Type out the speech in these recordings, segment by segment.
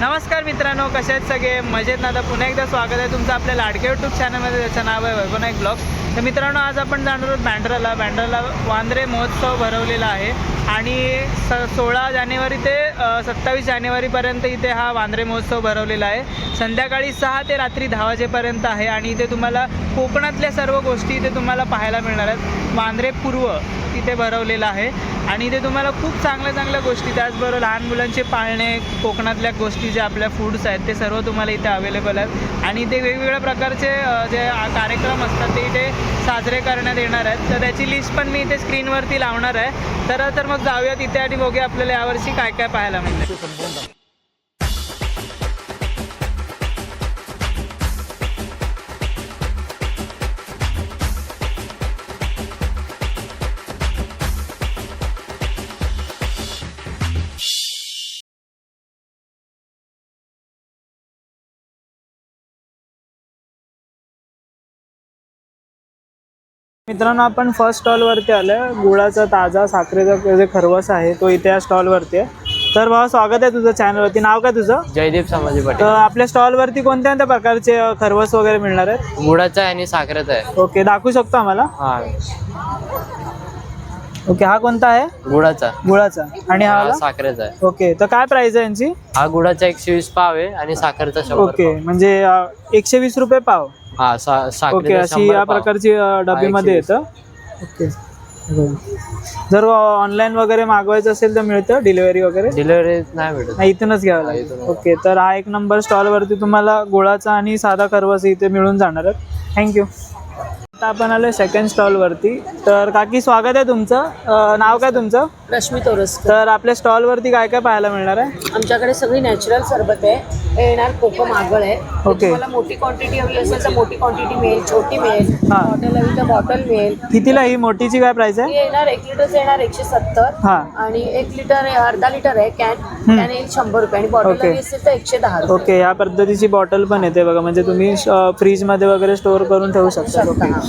नमस्कार मित्रांनो कसे आहेत सगळे? मजेत ना? तर पुन्हा एकदा स्वागत आहे तुमचं आपल्या लाडके यूट्यूब चॅनलमध्ये त्याचं नाव आहे वैभवनायक ब्लॉग तर मित्रांनो आज आपण जाणार आहोत बँड्राला बँड्राला वांद्रे महोत्सव भरवलेला आहे. आणि स सोळा जानेवारी ते सत्तावीस जानेवारीपर्यंत इथे हा वांद्रे महोत्सव भरवलेला आहे. संध्याकाळी सहा ते रात्री दहा वाजेपर्यंत आहे आणि इथे तुम्हाला कोकणातल्या सर्व गोष्टी इथे तुम्हाला पाहायला मिळणार आहेत. वांद्रे पूर्व इथे भरवलेलं आहे. आणि इथे तुम्हाला खूप चांगल्या चांगल्या गोष्टी त्याचबरोबर लहान मुलांचे पाळणे कोकणातल्या गोष्टी ज्या आपल्या फूड्स आहेत ते सर्व तुम्हाला इथे अवेलेबल आहेत. आणि इथे वेगवेगळ्या प्रकारचे जे कार्यक्रम असतात ते इथे साजरे करण्यात येणार आहेत. तर त्याची लिस्ट पण मी इथे स्क्रीनवरती लावणार आहे. तर तर मग जाऊया तिथे आणि बघूया आपल्याला यावर्षी काय काय पाहायला मिळतं मित्रांनो आपण फर्स्ट स्टॉलवरती आलो आहे गुळाचा ताजा साखरेचा जे खरवस आहे तो इथे या स्टॉलवरती आहे. तर भावा स्वागत आहे तुझं चॅनलवरती नाव काय तुझं? जयदीप संभाजी तर पाटील आपल्या स्टॉलवरती कोणत्या कोणत्या प्रकारचे अ, खरवस वगैरे मिळणार आहेत? गुडाचा आहे आणि साखरेचा आहे. ओके दाखवू शकतो आम्हाला? हा. ओके हा कोणता आहे? गुडाचा गुळाचा. आणि हा हा वाला? साखरेचा आहे. ओके तर काय प्राइस आहे यांची? हा गुडाचा एकशे वीस पाव आहे आणि साखरेचा शंभर ओके. म्हणजे अ, एकशे वीस रुपये पाव. हा सा- ओके साखरेचा अशी या पाव. प्रकारची अ, एकशे येतं. ओके. जर ऑनलाईन वगैरे मागवायचं असेल तर मिळतं डिलिव्हरी वगैरे? डिलिव्हरी नाही भेटत. नाही इथूनच घ्यावं हा, लागेल. ओके तर हा एक नंबर स्टॉलवरती तुम्हाला गुळाचा आणि साधा खरवस इथे मिळून जाणार आहेत. थँक्यू. आता आपण आलो सेकंड स्टॉलवरती तर काकी स्वागत आहे तुमचं. अं, नाव काय तुमचं? रश्मी तोरसकर. तर आपल्या स्टॉलवरती काय काय पाहायला मिळणार आहे? आमच्याकडे सगळी नॅचरल सरबत आहे. हे येणार कोकम आगळ आहे. तर ओके. तुम्हाला मोठी क्वांटिटी हवी असेल तर मोठी क्वांटिटी मिळेल छोटी मिळेल. हा. बॉटल हवी तर बॉटल मिळेल. कितीला ही? मोठीची काय प्राइस ही आहे येणार एक लिटरचं येणार एकशे सत्तर. हां. आणि एक लिटर आहे, अर्धा लिटर आहे कॅन कॅन येईल शंभर रुपये. आणि बॉटल. हवी असेल तर एकशे दहा रुपये. ओके या पद्धतीची बॉटल पण येते बघा. म्हणजे तुम्ही फ्रीजमध्ये वगैरे स्टोअर करून ठेवू शकता. शकता, ओके. हा.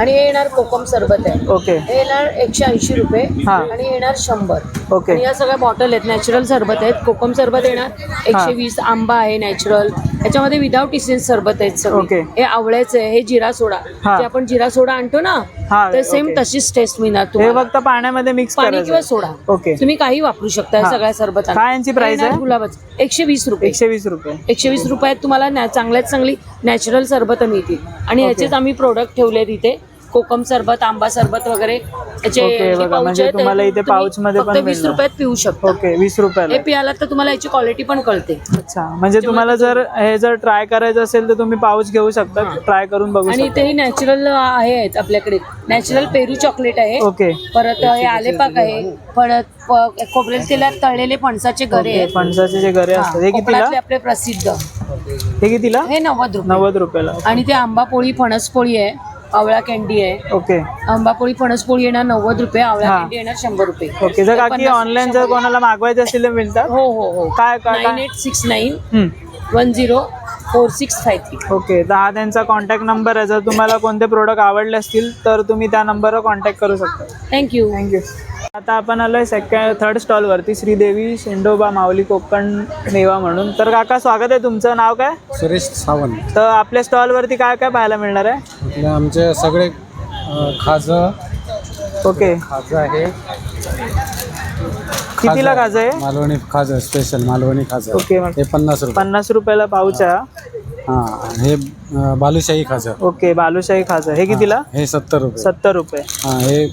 आणि हे येणार कोकम सरबत आहे. ओके. हे येणार एकशे ऐंशी रुपये हा. आणि हे येणार शंभर. ओके. आणि या सगळ्या बॉटल आहेत नॅचरल सरबत आहेत. कोकम सरबत येणार एकशे वीस आंबा आहे नॅचरल याच्यामध्ये विदाऊट इसेन्स सरबत आहेत ओके. हे आवळ्याचं आहे हे जिरा सोडा. हा. जे आपण जिरा सोडा आणतो ना हा, ते सेम ओके. तशीच टेस्ट मिळणार हे तुम्हाला. फक्त पाण्यामध्ये मिक्स पाणी किंवा करायचं सोडा. ओके. तुम्ही काही वापरू शकता या हा. सगळ्या सरबत काय यांची price आहे? गुलाबाचं. एकशे वीस रुपये. एकशे वीस रुपये. एकशे वीस रुपयात तुम्हाला नॅ- चांगल्यात चांगली नॅचरल सरबत मिळतील. आणि ओके. याचेच आम्ही प्रोडक्ट ठेवले तिथे कोकम सरबत आंबा सरबत वगैरे याचे ओके, जे बघा, म्हणजे आहेत, ते तुम्हाला इथे pouch मध्ये पण वीस मिळणार. रुपयात पिऊ शकता. ओके वीस रुपयाला. हे पियाला तर तुम्हाला याची क्वालिटी पण कळते. अच्छा म्हणजे तुम्हाला जर हे जर ट्राय करायचं असेल तर तुम्ही पाऊच घेऊ शकता. ट्राय करून बघू आणि शकता. इथेही नॅचरल आहे आहेत आपल्याकडे. नॅचरल पेरू चॉकलेट आहे. ओके. परत हे आलेपाक आहे. परत प- खोबरेल तेलात तळलेले फणसाचे गरे आहेत. फणसाचे जे घरे असतात. हे हा, कितीला? कोकणातले आपले प्रसिद्ध. हे कितीला? हे नव्वद रुपये. नव्वद रुपयाला. आणि ते आंबा पोळी फणस पोळी आहे. आवळा कॅन्डी आहे ओके आंबा पोळी फणस पोळी येणार नव्वद रुपये आवळा हा. कॅन्डी येणार शंभर रुपये ओके जर काकी पन्नास- ऑनलाईन जर. कोणाला मागवायचे असतील तर मिळतात हो हो हो काय काय नाईन काय eight six nine hmm. One zero four six five three. Okay तर हा त्यांचा कॉन्टॅक्ट नंबर आहे. जर तुम्हाला कोणते प्रोडक्ट आवडले असतील तर तुम्ही त्या नंबरवर कॉन्टॅक्ट करू शकता. थँक्यू थँक्यू आता आपण आलोय सेकंड थर्ड स्टॉलवरती श्रीदेवी शेंडोबा माऊली कोकण मेवा म्हणून. तर काका स्वागत आहे तुमचं. नाव काय? सुरेश सावंत. तर आपल्या स्टॉलवरती काय काय पाहायला मिळणार आहे? आमचे सगळे खाजं ओके. खाजं आहे. कितीला खाजं आहे? मालवणी खाजं स्पेशल मालवणी खाजं ओके मग हे पन्नास रुपये. पन्नास रुपयाला पाऊच आहे हा. हां हे अ, बालुशाही खाजं ओके बालुशाही खाजं हे कितीला? हां, हे सत्तर रुपये. सत्तर रुपये. हां हे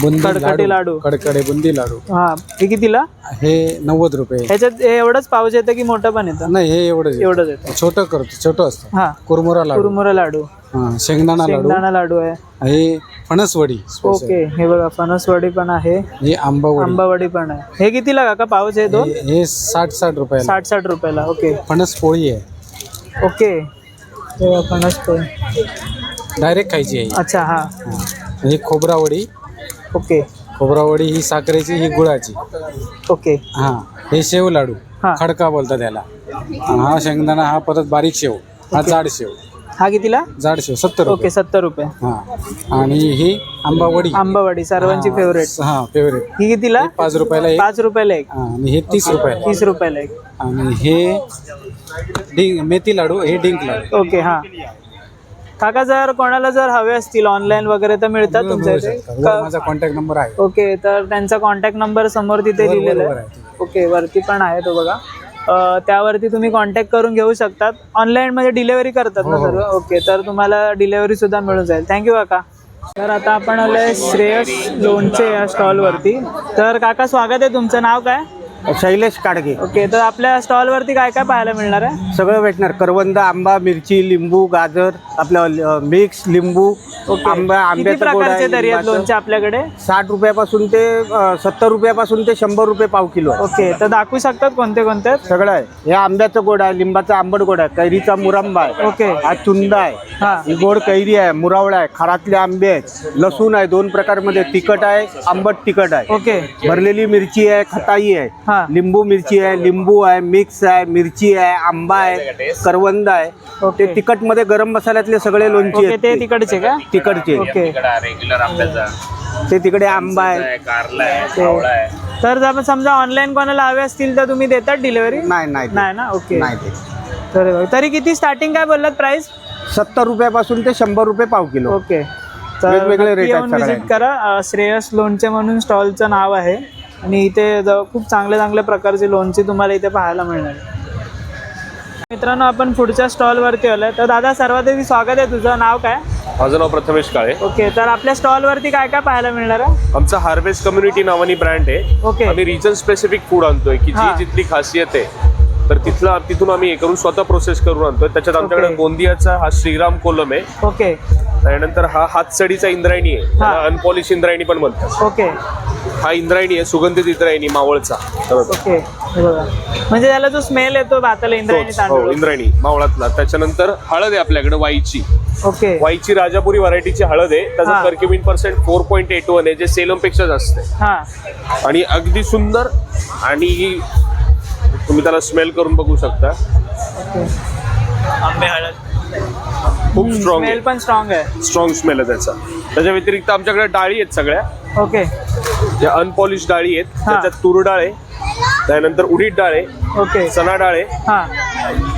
बुंदी कडकडी लाडू. कडकडे बुंदी लाडू. हा हे कितीला? हे नव्वद रुपये. ह्याच्यात हे एवढंच पाऊच येतं की मोठं पण येतं? नाही हे एवढंच आहे. एवढंच येतं. छोटं करतो छोटं असतं. हा. कुरमुरा लाडू. कुरमुरा लाडू. हां शेंगदाणा लाडू. शेंगदाणा लाडू आहे. हे फणसवडी ओके हे बघा फणसवडी पण आहे. हे आंबावडी. आंबावडी पण आहे. हे कितीला काका? पाऊच आहे दोन? हे हे साठ साठ रुपयाला. साठ साठ रुपयाला ओके. फणस पोळी आहे. ओके. फणस पण डायरेक्ट खायची आहे. अच्छा हा. हां. ही खोबरावडी. ओके. खोबरावडी ही साखरेची ही गुळाची. ओके. हां. हे शेव लाडू. हा. खडका बोलतात त्याला हा शेंगदाणा हा परत बारीक शेव. हा जाड शेव. हा कितीला? जाड शेव सत्तर ओके रुपये सत्तर रुपये. हा. आणि ही आंबावडी. आंबावडी सर्वांची फेवरेट हा फेवरेट ही कितीला? पाच रुपयाला एक. पाच रुपयाला एक. हा, आणि हे तीस रुपयाला. तीस रुपयाला एक. आणि हे डिंक मेथी लाडू हे डिंक लाडू. ओके हा. काका जर कोणाला जर हवे असतील ऑनलाईन वगैरे तर मिळतात तुमच्या इथे का- माझा कॉन्टॅक्ट नंबर आहे. ओके तर त्यांचा कॉन्टॅक्ट नंबर समोर तिथे वर- लिहिलेला आहे. आहे. ओके वरती पण आहे तो बघा. अ, त्यावरती तुम्ही कॉन्टॅक्ट करून घेऊ शकतात. ऑनलाईन मध्ये डिलेवरी करतात ना हो, हो. सर्व? ओके तर तुम्हाला डिलेवरी सुद्धा मिळून जाईल. थँक्यू काका. तर आता आपण आलोय श्रेयस लोणचे या स्टॉलवरती तर काका स्वागत आहे तुमचं. नाव काय? शैलेश काडगे. ओके तर आपल्या स्टॉलवरती काय काय पाहायला मिळणार आहे? सगळं भेटणार. करवंद आंबा मिरची लिंबू गाजर आपलं मिक्स लिंबू आंबा किती आंब्याचं गोड प्रकारचे आहे तरी आहेत लिंबाचं. लोणचे आपल्याकडे? साठ रुपयापासून ते सत्तर रुपयापासून ते शंभर रुपये पाव किलो आहे. ओके तर दाखवू शकतात कोणते कोणते? आहेत? सगळं आहे. हे आंब्याचं गोड आहे लिंबाचा आंबट गोड आहे कैरीचा मुरंबा आहे ओके. हा चुंदा आहे. हा. ही गोड कैरी आहे मुरावळा आहे खारातले आंबे आहेत लसूण आहे दोन प्रकारमध्ये तिखट आहे आंबट तिखट आहे. ओके. भरलेली मिरची आहे खताई आहे हा. लिंबू मिरची आहे लिंबू आहे मिक्स आहे मिरची आहे आंबा आहे करवंद आहे. ओके ते तिखटमध्ये गरम मसाल्यातले सगळे लोणचे ओके आहेत ते ते. तिकडचे का? तिकडचे ओके. ते तिकडे आंबा आहे. ते- तर जर आपण समजा ऑनलाईन कोणाला हवे असतील तर तुम्ही देतात डिलिव्हरी नाही नाही ते. नाही ना? ओके. नाही ते तर तरी किती स्टार्टिंग काय बोललात प्राइस सत्तर रुपयापासून ते शंभर रुपये पाव किलो. ओके. तर वेगवेगळे नक्की rate आहेत येऊन. करा. अ, श्रेयस लोणचे म्हणून स्टॉलचं नाव आहे. आणि इथे ज- खूप चांगल्या चांगल्या प्रकारचे लोणचे तुम्हाला इथे पाहायला मिळणार. मित्रांनो आपण पुढच्या स्टॉलवरती आलोय. तर दादा सर्वात आधी स्वागत आहे तुझं. नाव काय? माझं नाव प्रथमेश काळे. ओके तर आपल्या स्टॉलवरती काय काय पाहायला मिळणार आहे? आमचा हार्वेस्ट कम्युनिटी नावानी ब्रँड आहे. ओके आम्ही रिजन स्पेसिफिक फूड आणतोय की हा. जी जिथली खासियत आहे. तर तिथला तिथून आम्ही हे करून स्वतः प्रोसेस करून आणतोय. त्याच्यात आमच्याकडे. गोंदियाचा हा श्रीराम कोलम आहे. ओके त्यानंतर हा हातसडीचा इंद्रायणी आहे. हा. अनपॉलिश इंद्रायणी पण म्हणतात. ओके. हा इंद्रायणी आहे सुगंधित इंद्रायणी मावळचा. तर ओके. हे बघा. म्हणजे त्याला जो स्मेल येतो भाताला इंद्रायणी हो तांदूळ इंद्रायणी मावळातला. त्याच्यानंतर हळद आहे आपल्याकडे वाईची. ओके. वाईची राजापुरी व्हरायटीची हळद आहे. हा. त्याचं curcumin percent four point eight one आहे जे सेलमपेक्षा जास्त आहे. हा. आणि अगदी सुंदर आणि तुम्ही त्याला स्मेल करून बघू शकता. ओके. खूप स्ट्रॉंग स्मेल पण स्ट्रॉंग आहे. स्ट्रॉंग स्मेल आहे त्याचा. त्याच्या व्यतिरिक्त आमच्याकडे डाळी आहेत सगळ्या. ओके ज्या अनपॉलिश डाळी आहेत. त्याच्यात तूर डाळ आहे त्यानंतर उडीद डाळ आहे ओके चणा डाळ आहे हा.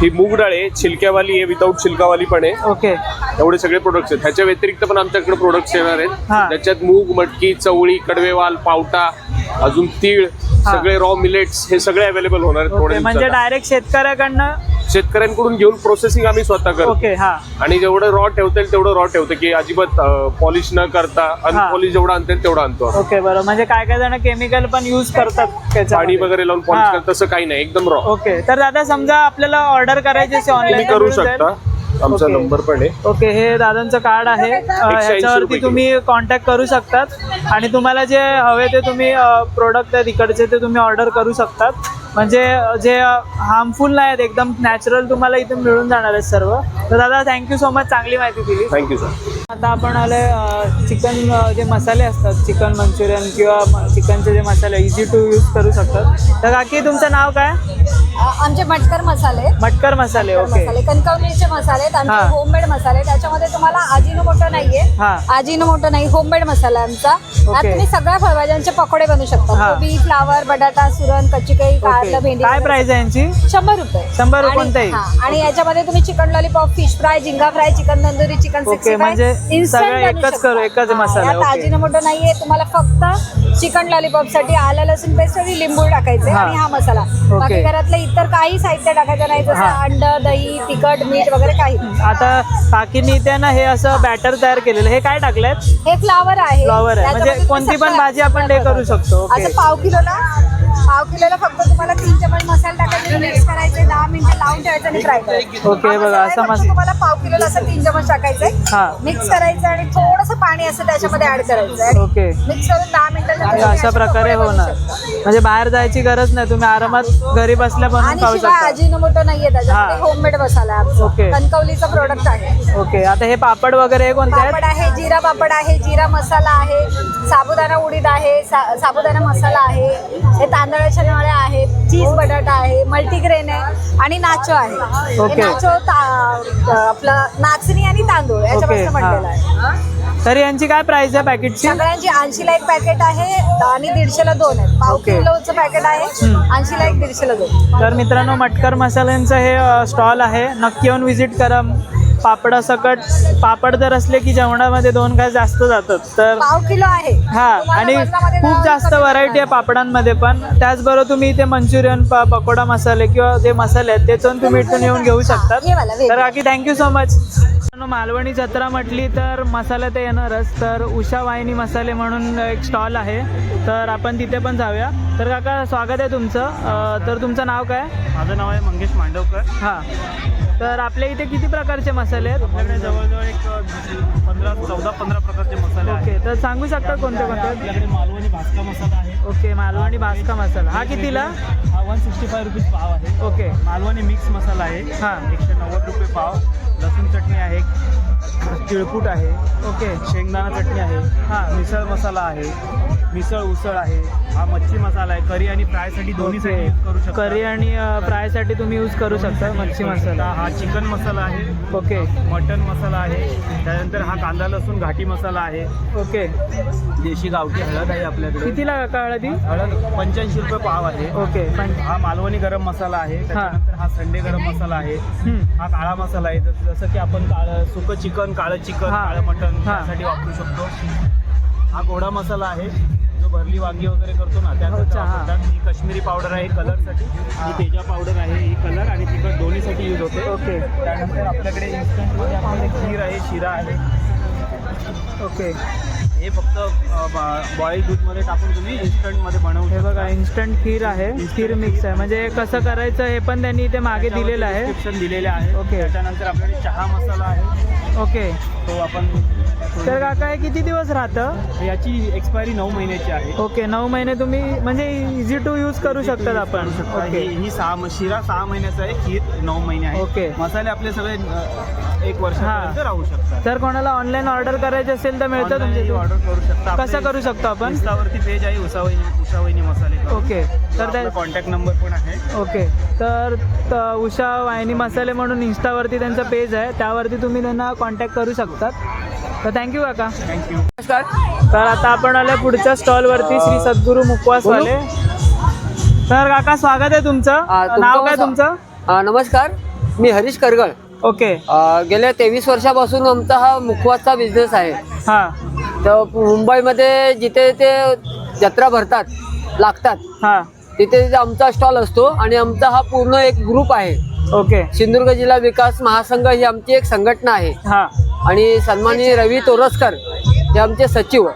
ही मूग डाळ आहे छिलक्यावाली आहे विदाऊट छिलकावाली पण आहे. ओके एवढे सगळे प्रोडक्ट्स आहेत. ह्याच्या व्यतिरिक्त पण आमच्याकडे प्रोडक्ट्स येणार आहेत. हा. त्याच्यात मूग मटकी चवळी कडवेवाल पावटा अजून तीळ सगळे रॉ मिलेट्स हे सगळे अवेलेबल होणार आहेत ओके थोड्या म्हणजे दिवसात. डायरेक्ट शेतकऱ्याकडनं? शेतकऱ्यांकडून घेऊन प्रोसेसिंग आम्ही स्वतः करतो. ओके हा. आणि जेवढं रॉ ठेवता येईल तेवढं रॉ ठेवतो की अजिबात पॉलिश न करता अनपॉलिश जेवढं आणता येईल तेवढं आणतो आम्ही. ओके बरं. म्हणजे काय काय जण केमिकल पण युज करतात पाणी त्याच्यामध्ये. वगैरे लावून हा. पॉलिश करतात तसं काही नाही. एकदम रॉ ओके. तर दादा समजा आपल्याला ऑर्डर करायची असेल तुम्ही ऑनलाईन करू शकता. आमचा ओके. नंबर पण आहे. ओके हे दादांचं कार्ड आहे. अ, 180 ह्याच्यावरती रुपये तुम्ही कॉन्टॅक्ट करू शकतात. आणि तुम्हाला जे हवे ते तुम्ही प्रोडक्ट आहेत इकडचे ते तुम्ही ऑर्डर करू शकतात. म्हणजे जे हार्मफुल नाही आहेत एकदम नॅचरल तुम्हाला इथे मिळून जाणार आहेत सर्व. तर दादा थँक्यू सो मच चांगली माहिती दिली थँक्यू सर आता आपण आलोय चिकन जे मसाले असतात चिकन मंचुरियन किंवा चिकनचे जे मसाले इझी टू यूज करू शकतात. तर काकी तुमचं नाव काय? आमचे मटकर मसाले. मटकर मसाले ओके मसाले कणकवलीचे मसाले आहेत. आमचे होममेड मसाले त्याच्यामध्ये तुम्हाला आजीनोमोटो नाहीये. हा. आजीनोमोटो नाही होममेड मसाला आहे आमचा. त्यात. तुम्ही सगळ्या फळभाज्यांचे पकोडे बनवू शकता. हा. कोबी फ्लावर बटाटा सुरण कच्ची कैरी भेंडी काय. प्राइस आहे यांची शंभर रुपये शंभर रुपये आणि- कोणताही? हा. आणि याच्यामध्ये तुम्ही चिकन लॉलीपॉप फिश फ्राय झिंगा fry chicken tandoori chicken okay, म्हणजे सगळं एकच करू, एकच मसाला, ओके. आजीनोमोटो नाहीये तुम्हाला फक्त चिकन लॉलीपॉपसाठी आलं लसूण पेस्ट आणि लिंबू टाकायचे हा. आणि हा मसाला. बाकी घरातलं इतर काही साहित्य टाकायचं नाही जसं हा. अंड दही तिखट मीठ वगैरे काही आता काकींनी ते ना हे असं बॅटर तयार केलेलं हे काय टाकलंय हे फ्लावर आहे फ्लॉवर आहे म्हणजे त्याच्यामध्ये कोणती पण सगळं- भाजी आपण ते करू शकतो ओके असं पाव किलोला पाव किलोला फक्त तुम्हाला तीन चमच मसाला टाकायचे मिक्स करायचे दहा मिनिटं लावून ठेवायचं आणि फ्राय करायचं. ओके, बघा, असा फक्त मस- तुम्हाला पाव किलोला असं तीन चमच टाकायचे हा. मिक्स करायचं आणि थोडंसं पाणी असं त्याच्यामध्ये ऍड करायचं आणि ओके मिक्स करून दहा मिनिटाच्या हे नंतर अशा प्रकारे होणार. म्हणजे बाहेर जायची गरज नाही तुम्ही आरामात घरी बसल्या बनवून आणि खाऊ शिवाय शकता. अजिनोमोटो नाहीये त्याच्यामध्ये हा. होममेड मसाला आहे आमचा. ओके. कणकवलीचा प्रोडक्ट आहे. ओके आता हे पापड वगैरे हे कोणते पापड आहेत आहे जिरा पापड आहे जिरा मसाला आहे साबुदाणा उडीद आहे सा- साबुदाणा मसाला आहे हे तांदळाच्या नळ्या आहेत चीज बटाटा आहे मल्टीग्रेन आहे आणि नाचो आहे. हे नाचो आपलं नाचणी आणि तांदूळ याच्यापासून हा. बनलेलं आहे तर यांची काय प्राइस आहे पॅकेटची सगळ्यांची ऐंशीला एक पॅकेट आहे आणि दीडशेला दोन आहे पाव ओके. किलोचं पॅकेट आहे हम्म. ऐंशीला एक दीडशेला दोन तर मित्रांनो मटकर मसाल्यांचं हे स्टॉल आहे नक्की येऊन व्हिजिट करा पापडासकट पापड जर असले की जेवणामध्ये दोन घास जास्त जातात. तर पाव किलो आहे. हा आणि वजनामध्ये खूप जरा जास्त कमी व्हरायटी आहे पापडांमध्ये पण. त्याचबरोबर तुम्ही इथे मंचुरियन प पकोडा मसाले किंवा जे मसाले आहेत ते पण तुम्ही इथून येऊन घेऊ शकतात. हे वेग. तर काकी थँक्यू सो मच मालवणी जत्रा म्हटली तर मसाला तर येणारच. तर उषा वाहिनी मसाले म्हणून एक स्टॉल आहे. तर आपण तिथे पण जाऊया. तर काका स्वागत आहे तुमचं. अं, तर तुमचं नाव काय? माझं नाव आहे मंगेश मांडवकर. हां. तर आपल्या इथे किती प्रकारचे मसाले आहेत. आपल्याकडे जवळजवळ एक पंधरा चौदा पंधरा प्रकारचे मसाले ओके तर सांगू शकता कोणते कोणते? आपल्याकडे मालवणी भाजका मसाला आहे. ओके मालवणी भाजका मसाला. हा कितीला? हा वन सिक्स्टी फाय रुपीज पाव आहे. ओके. मालवणी मिक्स मसाला आहे. हां. एकशे नव्वद रुपये पाव. लसूण चटणी आहे. तिळकूट आहे. ओके. शेंगदाणा चटणी आहे. हां. मिसळ मसाला आहे. मिसळ उसळ आहे. हा मच्छी मसाला आहे. करी आणि फ्रायसाठी दोन्हीसाठी ओके. यूज करू शकता. करी आणि फ्रायसाठी तुम्ही यूज करू शकता मच्छी मसाला. हा चिकन मसाला आहे. ओके. मटन मसाला आहे. त्यानंतर हा कांदा लसूण घाटी मसाला आहे. ओके. देशी गावठी हळद आहे आपल्याकडे. कितीला काका हळदी? हळद पंच्याऐंशी रुपये पाव आहे. ओके. हा मालवणी गरम मसाला आहे. त्याच्यानंतर हा संडे गरम मसाला आहे. हा काळा मसाला आहे. जस- की आपण काळं सुकं चिकन काळं चिकन हा. काळं मटन. यासाठी वापरू शकतो. हा गोडा मसाला आहे. भरली वांगी वगैरे करतो ना त्यासाठी हा. वापरतात ही काश्मीरी पावडर आहे कलरसाठी. ही तेजा पावडर आहे ही कलर आणि तिखट दोन्हीसाठी यूज होते. ओके. त्यानंतर आपल्याकडे इन्स्टंटमध्ये आपल्याकडे खीर आहे शिरा आहे. ओके. हे फक्त बॉईल दूधमध्ये टाकून तुम्ही इन्स्टंटमध्ये बनवू हे. बघा इन्स्टंट खीर आहे. खीर मिक्स आहे. म्हणजे हे कसं करायचं हे पण त्यांनी इथे मागे दिलेलं आहे. दिलेले आहे. ओके. त्याच्यानंतर आपल्याकडे चहा मसाला आहे. ओके. तो आपण तर काका हे किती दिवस राहतं? याची एक्सपायरी नऊ महिन्याची आहे. ओके नऊ महिने तुम्ही म्हणजे इझी टू यूज करू शकतात आपण. ओके. ही ही सहा म- शिरा सहा महिन्याचा आहे खीर नऊ महिने आहे. ओके. मसाले आपले सगळे अ, एक वर्षापर्यंत हा. राहू शकतात जर कोणाला ऑनलाईन ऑर्डर करायचे असेल तर मिळतं तुमच्या ऑर्डर करू शकता. कसं करू शकतो आपण? इंस्टावरती पेज आहे उसावहिनी उसावहिनी मसाले. ओके तर त्या कॉन्टॅक्ट नंबर पण आहे. ओके तर त- उषा वाहिनी मसाले म्हणून इन्स्टावरती त्यांचा पेज आहे. त्यावरती तुम्ही त्यांना कॉन्टॅक्ट करू शकतात. तर थँक्यू काका. थँक्यू तर आता आपण आलो पुढच्या स्टॉलवरती श्री सद्गुरू मुखवासवाले तर काका स्वागत आहे तुमचं. हा, तुमचं नाव काय कसं? तुमचं? अ, नमस्कार. मी हरीश करगळ. ओके. अ, गेल्या तेवीस वर्षापासून आमचा हा मुखवासचा बिझनेस आहे. हां. तर मुंबईमध्ये जिथे ते जत्रा भरतात लागतात हां. तिथे तिथे आमचा स्टॉल असतो आणि आमचा हा पूर्ण एक ग्रुप आहे. ओके. सिंधुदुर्ग जिल्हा विकास महासंघ ही आमची एक संघटना आहे. हां. आणि सन्माननीय रवी तोरसकर हे आमचे सचिव.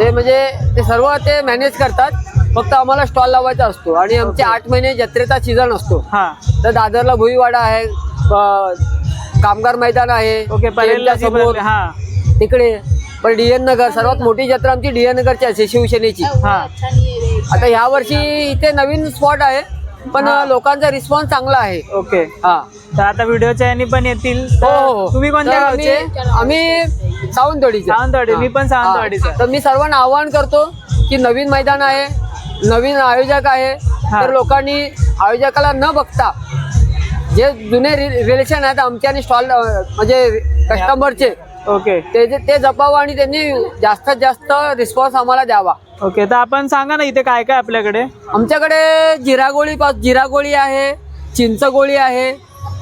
ते म्हणजे ते सर्व ते मॅनेज करतात फक्त आम्हाला स्टॉल लावायचा असतो आणि आमचे आठ महिने जत्रेचा सीझन असतो. हां. तर दादरला भुईवाडा आहे कामगार मैदान आहे. ओके समोर हां. तिकडे पण डीएन नगर सर्वात मोठी जत्रा आमची डीएन नगरची आहे शिवसेनेची हां. आता ह्या वर्षी इथे नवीन स्पॉट आहे पण. लोकांचा रिस्पॉन्स चांगला आहे. ओके. हा. तर आता व्हिडिओच्या यांनी पण येतील. हो हो. तुम्ही कोणत्या गावचे? आम्ही- सावंतवाडीचे. सावंतवाडी, मी पण. सावंतवाडीचा. हा. तर मी सर्वांना आवाहन करतो की नवीन मैदान आहे नवीन आयोजक आहे. तर लोकांनी आयोजकाला न बघता जे जुने रिलेशन आहेत आमचे आणि स्टॉल म्हणजे कस्टमरचे ओके ते ते जपावं आणि त्यांनी जास्तीत जास्त रिस्पॉन्स आम्हाला द्यावा. ओके तर आपण सांगा ना इथे काय काय आपल्याकडे? आमच्याकडे जिरा गोळी पास जिरा गोळी आहे चिंच गोळी आहे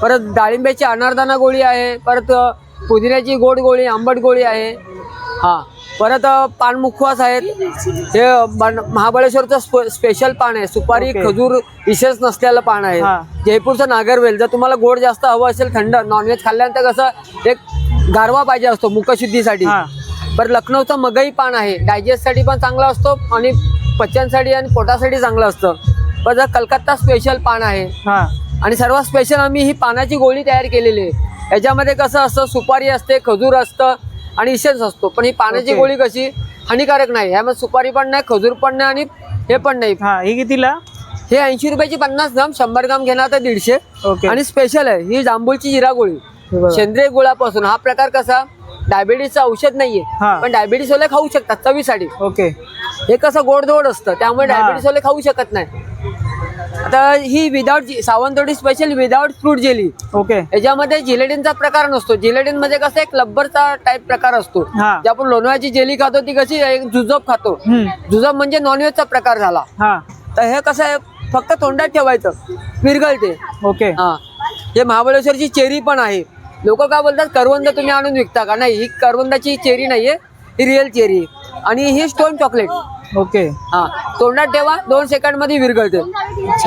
परत डाळिंब्याची अनारदाना गोळी आहे परत पुदिन्याची गोड गोळी आंबट गोळी आहे. हां. परत अ, पान मुखवास आहेत. हे महाबळेश्वरचं स्प- स्पेशल पान आहे. सुपारी ओके. खजूर विशेष नसलेलं पान आहे. हां. जयपूरचं नागरवेल. जर तुम्हाला गोड जास्त हवं असेल थंड नॉनव्हेज खाल्ल्यानंतर कसं एक गारवा पाहिजे असतो मुखशुद्धीसाठी. हां. बरं लखनौचं मगई पान आहे. डायजेस्टसाठी पण चांगला असतो आणि पचनसाठी आणि पोटासाठी चांगलं असतं. पण जर कलकत्ता स्पेशल पान आहे. हां. आणि सर्वात स्पेशल आम्ही ही पानाची गोळी तयार केलेली आहे. याच्यामध्ये कसं असतं सुपारी असते खजूर असतं आणि इसेन्स असतो. पण ही ओके. गोळी कशी? हानिकारक नाही. ह्यामध्ये सुपारी पण नाही खजूर पण नाही आणि हे पण नाही. हां ही कितीला? हे ऐंशी रुपयाची पन्नास ग्राम शंभर ग्राम घेणार तर दीडशे. ओके. आणि स्पेशल आहे ही जांभूळची जिरा गोळी. सेंद्रिय गुळापासून. हा प्रकार कसा? डायबिटीसचं औषध नाहीये. पण डायबिटीस वाले खाऊ शकतात चवीसाठी. ओके. हे कसं गोडधोड असतं त्यामुळे. डायबिटीस वाले खाऊ शकत नाही. आता ही without Sawantwadi special without fruit jelly okay याच्यामध्ये जिलेटिनचा प्रकार नसतो. जिलेटिनमध्ये कसं एक लब्बरचा टाईप प्रकार असतो. हा. जे आपण लोणव्याची जेली खातो ती कशी एक जुजब खातो. हम्म. जुजब म्हणजे नॉनव्हेजचा प्रकार झाला. हा. तर हे कसं आहे फक्त तोंडात ठेवायचं. विरघळते ओके हा. हे महाबळेश्वरची चेरी पण आहे. लोक काय बोलतात करवंद तुम्ही आणून विकता का? नाही ही करवंदाची चेरी नाहीये ही रिअल चेरी आहे. आणि ही स्टोन चॉकलेट ओके हा. तोंडात ठेवा दोन सेकंडमध्ये विरघळते.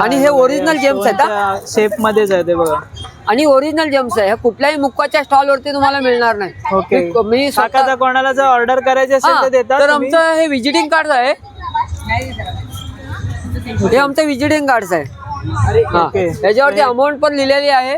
आणि हे ओरिजिनल जेम्स आहेत हा. शेप मध्येच आहे ते बघा आणि ओरिजिनल जेम्स आहे हे कुठल्याही मुक्काच्या स्टॉल वरती तुम्हाला मिळणार नाही ओके मी- मी स्वतः- कोणाला जर ऑर्डर करायची असेल हा, तर देतात तर तुम्ही? आमचं हे विजिटिंग कार्ड आहे हे आमचं विजिटिंग कार्ड आहे हा. ओके. याच्यावरती अमाऊंट पण लिहिलेली आहे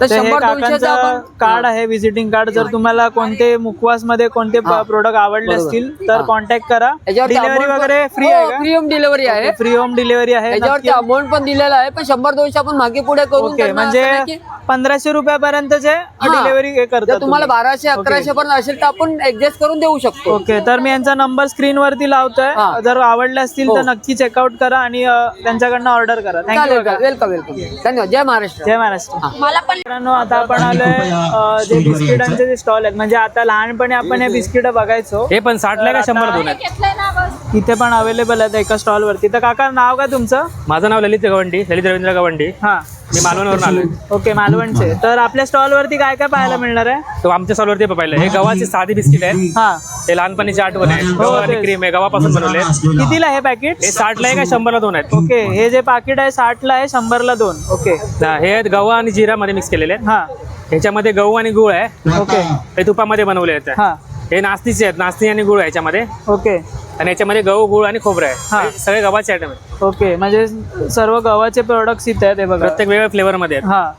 तर हे काकांचं कार्ड आहे व्हिजिटिंग कार्ड जर तुम्हाला कोणते मुखवासमध्ये कोणते हा. प्रोडक्ट आवडले. असतील तर हा. कॉन्टॅक्ट करा डिलिव्हरी वगैरे फ्री हो, आहे का फ्री होम डिलिव्हरी आहे फ्री होम डिलिव्हरी आहे याच्यावरती नक्की. अमाऊंट पण दिलेला आहे पण शंभर दोनशे आपण मागे पुढे नाही म्हणजे पंधराशे रुपयापर्यंतचे हा. डिलिव्हरी हे जर करतात तुम्हाला तुम्ही. बाराशे अकराशे पर्यंत असेल तर आपण ऍडजस्ट करून देऊ शकतो ओके तर मी यांचा नंबर स्क्रीन वरती लावतोय हा. जर आवडले असतील हो. तर नक्की चेकआउट करा आणि त्यांच्याकडनं ऑर्डर करा थँक्यू वेलकम वेलकम धन्यवाद जय महाराष्ट्र जय महाराष्ट्र मला पण मित्रांनो आता आपण आलोय जे बिस्किटांचे जे स्टॉल आहेत म्हणजे आता लहानपणी आपण हे बिस्किट बघायचो. हे पण साठला का शंभर आता दोन आहेत? घेतलंय ना बस. इथे पण अवेलेबल आहेत एका स्टॉल वरती. तर काका नाव काय तुमचं? माझं नाव ललित गवंडी ललित रवींद्र गवंडी. हा. मी मालवणवरून आलोय ओके मालवणचे. तर आपल्या स्टॉल वरती काय काय पाहायला मिळणार आहे? तो आमच्या सॉलवरती पाहिलं. हे गव्हाचे साधी बिस्किट आहे. हा. हे लहानपणीची आठवण आहे हो, गव्हा आणि तेच. क्रीम आहे. गव्हापासून बनवले. कितीला आहे पॅकेट हे साठला आहे का शंभरला दोन आहेत? ओके हे जे पाकिट आहे साठला आहे शंभरला दोन. ओके. हा, हे आहेत गव्हा आणि जिरामध्ये मिक्स केलेले आहेत. हा. ह्याच्यामध्ये गहू आणि गुळ आहे. ओके. हे तुपामध्ये बनवले आहेत. हा. हे नास्तीचे आहेत. नास्ती आणि गुळ आहे याच्यामध्ये ओके. आणि याच्यामध्ये गहू गुळ आणि खोबरं हा. आहे. हे. सगळे गव्हाचे आयटम आहेत. ओके म्हणजे सर्व गव्हाचे प्रोडक्ट्स इथे आहेत हे बघा. प्रत्येक वेगळ्या फ्लेवरमध्ये आहेत. हा.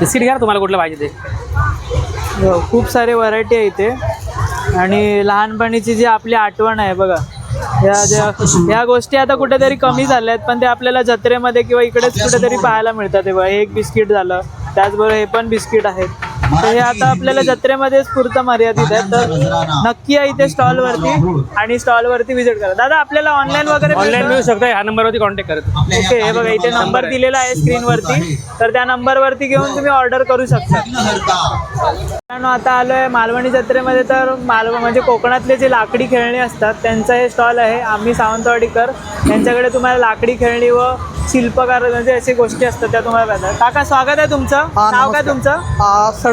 बिस्किट घ्या ना तुम्हाला कुठलं पाहिजे ते. हो, खूप सारे व्हरायटी आहे इथे. आणि लहानपणीची जी आपली आठवण आहे बघा. या ज्या ह्या गोष्टी आता कुठेतरी कमी झाल्या आहेत पण ते आपल्याला जत्रेमध्ये किंवा इकडेच कुठेतरी पाहायला मिळतात हे बघा. हे एक बिस्किट झालं. त्याचबरोबर हे पण बिस्किट आहेत. तर हे आता आपल्याला जत्रेमध्येच पुरतं मर्यादित आहे तर नक्की या इथे स्टॉलवरती आणि स्टॉलवरती व्हिजिट करा. दादा आपल्याला ऑनलाईन वगैरे ऑनलाईन? मिळू शकतं. ह्या नंबरवरती कॉन्टॅक्ट करत. ओके हे बघा इथे नंबर दिलेला आहे स्क्रीनवरती तर त्या नंबरवरती घेऊन तुम्ही ऑर्डर करू शकता. मित्रांनो, आता आलोय मालवणी जत्रेमध्ये. तर मालव म्हणजे कोकणातले जे लाकडी खेळणी असतात त्यांचा हे स्टॉल आहे. आम्ही सावंतवाडीकर. यांच्याकडे तुम्हाला लाकडी खेळणी व शिल्पकार म्हणजे अशी गोष्टी असतात त्या तुम्हाला काका स्वागत आहे तुमचं. नाव काय तुमचं?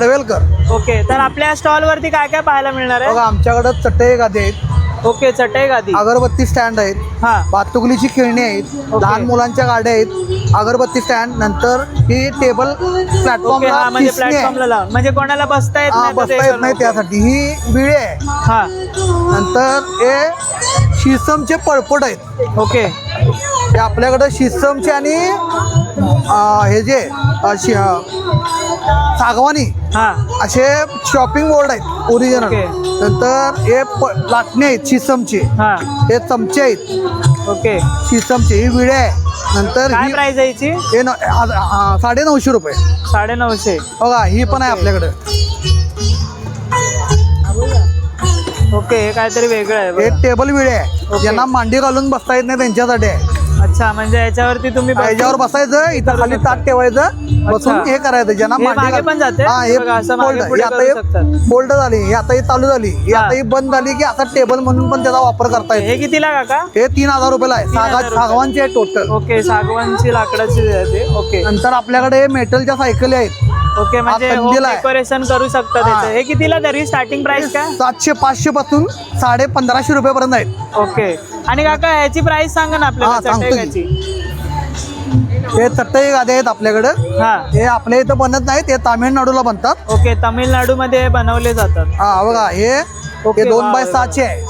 सडवेलकर ओके तर आपल्या स्टॉलवरती काय काय पाहायला मिळणार आहे? बघा आमच्याकडं चटई गादी आहेत. ओके चटई गादी. अगरबत्ती स्टँड आहेत. हा. बातुकलीची खेळणी आहेत. लहान मुलांच्या गाड्या आहेत. अगरबत्ती स्टँड नंतर ही टेबल ओके हा म्हणजे प्लॅटफॉर्मला म्हणजे कोणाला बसता येत नाही तर ते बसता येत नाही त्यासाठी. ही विळे आहे. हा. नंतर हे शिसमचे पळपट आहेत. ओके. हे आपल्याकडं शिसमचे आणि हे जे सागवानी हा. असे शॉपिंग बोर्ड आहेत ओरिजिनल. नंतर हे लाटणे आहेत शिसमचे हा. हे चमचे आहेत. ओके. शिसमचे ही विळे आहे. नंतर काय ही प्राइस आहे हे साडे नऊशे रुपये. साडे नऊशे बघा ही पण आहे आपल्याकडे. ओके हे काहीतरी वेगळं आहे हे बघा. टेबल विळे आहे. ज्यांना मांडी घालून बसता येत नाही त्यांच्यासाठी आहे. अच्छा म्हणजे याच्यावरती तुम्ही याच्यावर बसायचं इथं खाली ताट ठेवायचं बसून हे करायचं ज्यांना हे मागे पण जाते? हा हे फोल्ड हे हे झाली हे आता ही चालू झाली. ही हा. आता ही बंद झाली की आता टेबल म्हणून पण त्याचा वापर करता हे येतो कितीला काका? हे तीन हजार रुपयाला आहे. सागा. सागवानचे आहे टोटल ओके सागवानची लाकडाची ओके. नंतर आपल्याकडे मेटलच्या सायकली आहेत. ओके म्हणजे हा, होम कंदील आहे. डेकोरेशन करू शकता हा. त्याचं. हे कितीला तरी स्टार्टिंग प्राइस काय? सातशे पाचशे पासून साडे पंधराशे रुपयापर्यंत आहेत. ओके. आणि काका ह्याची प्राइस सांगा ना आपल्याला हा, सांगतो की. चटईची हे चटई गाद्या आहेत आपल्याकडं. हा. हे आपल्या इथं बनत नाहीत हे तामिळनाडूला बनतात. ओके तामिळनाडू मध्ये बनवले जातात. हा बघा हे ओके, हे दोन वा, बाय वा. सहाचे आहे.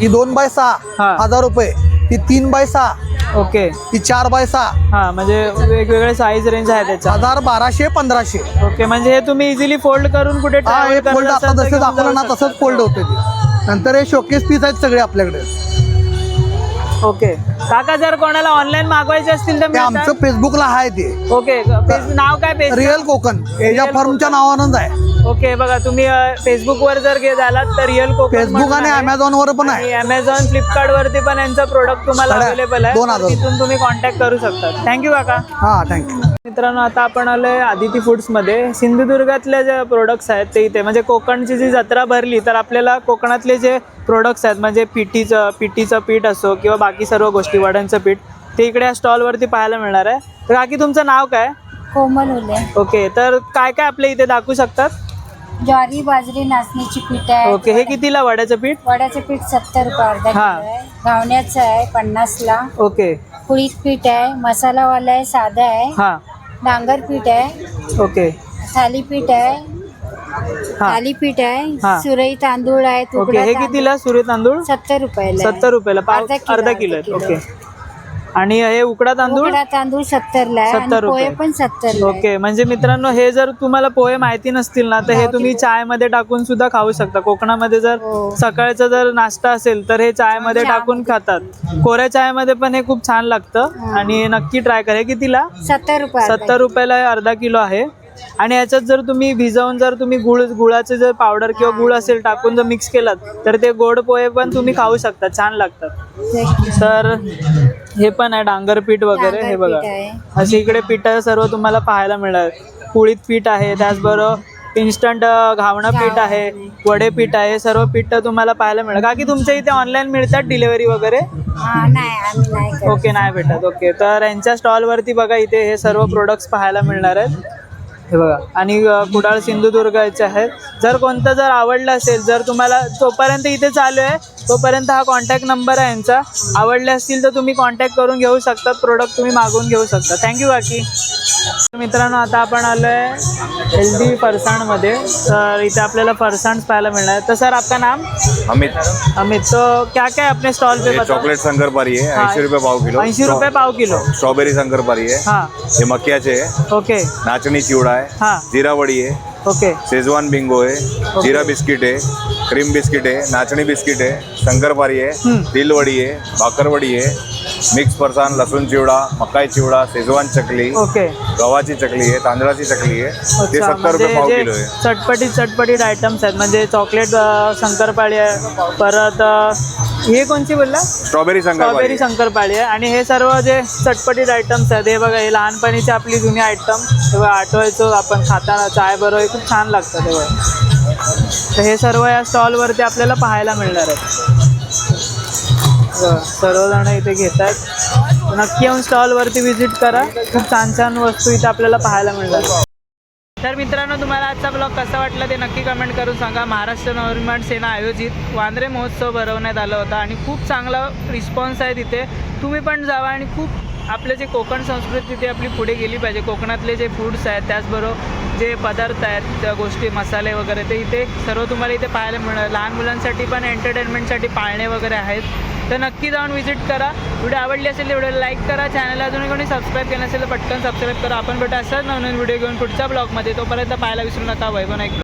ही दोन बाय हा. सहा हजार रुपये. ही तीन बाय सहा. ओके. ही चार बाय सहा. हा म्हणजे वेगवेगळे साईज रेंज आहे त्याच्या. हजार बाराशे पंधराशे. ओके म्हणजे हे तुम्ही इझिली फोल्ड करून कुठे हा हे फोल्ड आता असाल तर जसं घेऊन दाखवलं ना जाऊ तसंच फोल्ड होते ते. नंतर हे शोकेस पीस आहेत सगळे आपल्याकडे. ओके. काका जर कोणाला ऑनलाईन मागवायचे असतील तर ते आमचं मिळतात? फेसबुकला आहे ते. ओके पेज नाव काय? Page real Konkan. एजा फर्मच्या नावानंच आहे. ओके बघा तुम्ही फेसबुक वर जर गे झालात तर रिअल कोकण फेसबुक आणि. अमेझॉन वर पण आहे. अमेझॉन फ्लिपकार्ट वरती पण यांचं प्रोडक्ट तुम्हाला अवेलेबल आहे. तिथून तुम्ही कॉन्टॅक्ट करू शकता. थँक्यू काका. हा थँक्यू मित्रांनो आता आपण आलोय आदिती फूड्समध्ये सिंधुदुर्गातले जे प्रोडक्ट्स आहेत ते इथे म्हणजे कोकणची जी जत्रा भरली तर आपल्याला कोकणातले जे प्रोडक्ट्स आहेत म्हणजे पिठीचं पिठीचं पीठ असो किंवा बाकी सर्व गोष्टी वड्यांचं पीठ ते इकडे या स्टॉलवरती पाहायला मिळणार आहे. तर काकी तुमचं नाव काय? कोमल ओके तर काय काय आपल्या इथे दाखवू शकतात? ज्वारी बाजरी नाचणीची पीठ आहे. ओके हे कितीला वड्याचं पीठ? वड्याचे पीठ सत्तर रुपये अर्धा किलो हा. आहे. घावण्याचं आहे पन्नासला. ओके. कुळीत पीठ आहे. मसालावाला आहे साधा आहे. हां. डांगर पीठ आहे. ओके. थालीपीठ आहे. हां. थालीपीठ हा. आहे. सुरई तांदूळ आहे ओके तुकडा हे तांदूळ. कितीला सुरे तांदूळ? सत्तर रुपयाला आहे. सत्तर रुपयाला. पाव अर्धा किलो. ओके. आणि हे उकडा तांदूळ? उकडा तांदूळ सत्तरला आहे 70 आणि पोहे रुपये. पण सत्तरला आहे. ओके म्हणजे मित्रांनो हे जर तुम्हाला पोहे माहिती नसतील ना तर हे तुम्ही चायमध्ये टाकून सुद्धा खाऊ शकता. कोकणामध्ये जर हो. सकाळचा जर नाश्ता असेल तर हे चायमध्ये टाकून खातात. कोऱ्या चायमध्ये पण हे खूप छान लागतं. आणि नक्की ट्राय करा. हे कितीला? सत्तर रुपये सत्तर रुपयाला हे अर्धा किलो आहे. आणि याच्यात जर तुम्ही भिजवून जर तुम्ही गुळ गुळाचे जर पावडर किंवा गुळ असेल टाकून जर मिक्स केलात तर ते गोड पोहे पण तुम्ही खाऊ शकता छान लागतात. तर हे पण आहे डांगर पीठ वगैरे हे बघा. अशी इकडे पीठ सर्व तुम्हाला पाहायला मिळणार कुळीत पीठ आहे त्याचबरोबर इन्स्टंट घावणं पीठ आहे वडे पीठ आहे सर्व पीठ तुम्हाला पाहायला मिळेल का की तुमच्या इथे ऑनलाईन मिळतात डिलेवरी वगैरे हा. ओके नाही भेटत ओके तर यांच्या स्टॉलवरती बघा इथे हे सर्व प्रोडक्ट्स पाहायला मिळणार आहेत हे बघा. आणि कुडाळ सिंधुदुर्गाचे आहेत. जर कोणतं जर आवडलं असेल जर तुम्हाला जोपर्यंत इथे चालू आहे तोपर्यंत हा कॉन्टॅक्ट नंबर आहे यांचा. आवडले असतील तर तुम्ही कॉन्टॅक्ट करून घेऊ शकता. प्रोडक्ट तुम्ही मागवून घेऊ शकता. थँक्यू बाकी. मित्रांनो आता आपण आलो आहे हेल्दी फरसाणमध्ये. तर इथे आपल्याला फरसाण पाहायला मिळणार. आहे. तर सर आपका नाम? अमित. अमित. तो क्या क्या अपने स्टॉल पे चॉकलेट शंकरपारी है हाँ, ऐंशी रुपये पाव किलो. ऐंशी रुपये पाव किलो. स्ट्रॉबेरी शंकरपारी है हाँ. हे मक्याचे आहे. ओके. नाचणी चिवडा आहे. जिरा वडी आहे. ओके. शेजवान बिंगो आहे. जिरा बिस्किट आहे. क्रीम बिस्किट आहे. नाचणी बिस्किट आहे. शंकरपारी आहे. तिलवडी आहे. भाकरवडी आहे. मिक्स फरसाण लसूण चिवडा मकाई चिवडा शेजवान चकली ओके. गव्हाची चकली आहे तांदळाची चकली आहे. ते अच्छा सत्तर रुपये म्हणजे पाव किलो आहे. चटपटीत चटपटीत आयटम्स आहेत. म्हणजे चॉकलेट शंकरपाळी आहे. परत हे कोणची बोलला? स्ट्रॉबेरी स्ट्रॉबेरी शंकरपाळी आहे. आणि हे सर्व जे चटपटीत आयटम्स आहेत हे बघा हे लहानपणीची आपली जुनी आयटम हे बघा आठवायचो आपण खाताना चाय बरोबर हे खूप छान लागतं ते बघा. तर हे सर्व या स्टॉलवरती आपल्याला पाहायला मिळणार आहे सर्वजण इथे घेत आहेत. नक्की येऊन स्टॉलवरती व्हिजिट करा. खूप छान छान वस्तू इथे आपल्याला पाहायला मिळणार तर मित्रांनो तुम्हाला आजचा ब्लॉग कसा वाटला ते नक्की कमेंट करून सांगा. महाराष्ट्र नवनिर्माण सेना आयोजित वांद्रे महोत्सव भरवण्यात आला होता आणि खूप चांगला रिस्पॉन्स आहे तिथे. तुम्ही पण जावा आणि खूप आपलं जे कोकण संस्कृती तिथे आपली पुढे गेली पाहिजे. कोकणातले जे फूड्स आहेत त्याचबरोबर जे पदार्थ आहेत त्या गोष्टी मसाले वगैरे ते इथे सर्व तुम्हाला इथे पाहायला मिळणार. लहान मुलांसाठी पण एंटरटेनमेंटसाठी पाळणे वगैरे आहेत. तर नक्की जाऊन व्हिजिट करा. व्हिडिओ आवडली असेल तर व्हिडिओ लाईक करा. चॅनलला अजून कोणी सबस्क्राईब केलं नसेल तर पटकन सबस्क्राईब करा. आपण भेटू असंच नवीन व्हिडिओ घेऊन पुढच्या ब्लॉगमध्ये तोपर्यंत पाहायला विसरू नका. वैभव नाईक.